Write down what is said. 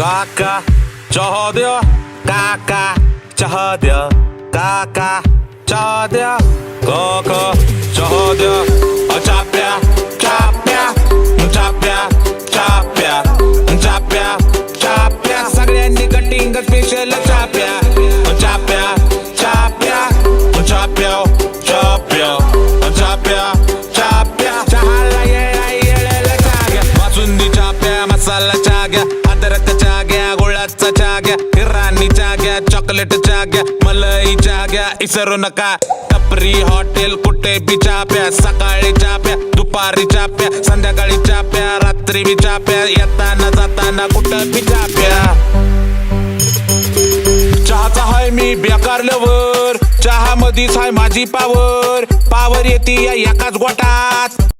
काका, चहा द्या। काका, चहा द्या। काका, चहा द्या। काका, चहा द्या। चाप्या चाप्या चाप्या चाप्या चाप्या चाप्या। सगळ्यांनी कटिंग स्पेशल चाप्या। चाप्या चाप्या चाप्या चाप्या चाप्या चाप्या। चहाला येळा येळेला चाग्या। बासुंदी चाप्या, मसाला चाग्या। अदरक चाग्या गुळाचा चाग्या इराणीच्या घ्या चॉकलेट चाग्या मलई घ्या इसरू नका. टपरी हॉटेल कुठे बी चाप्या सकाळी चाप्या दुपारी चाप्या संध्याकाळी चाप्या रात्री बी चाप्या येताना जाताना कुठं बी चाप्या. चहाचा हाय मी बेकार लवर चहा मधीच हाय माझी पावर पावर येते या एकाच गोटात.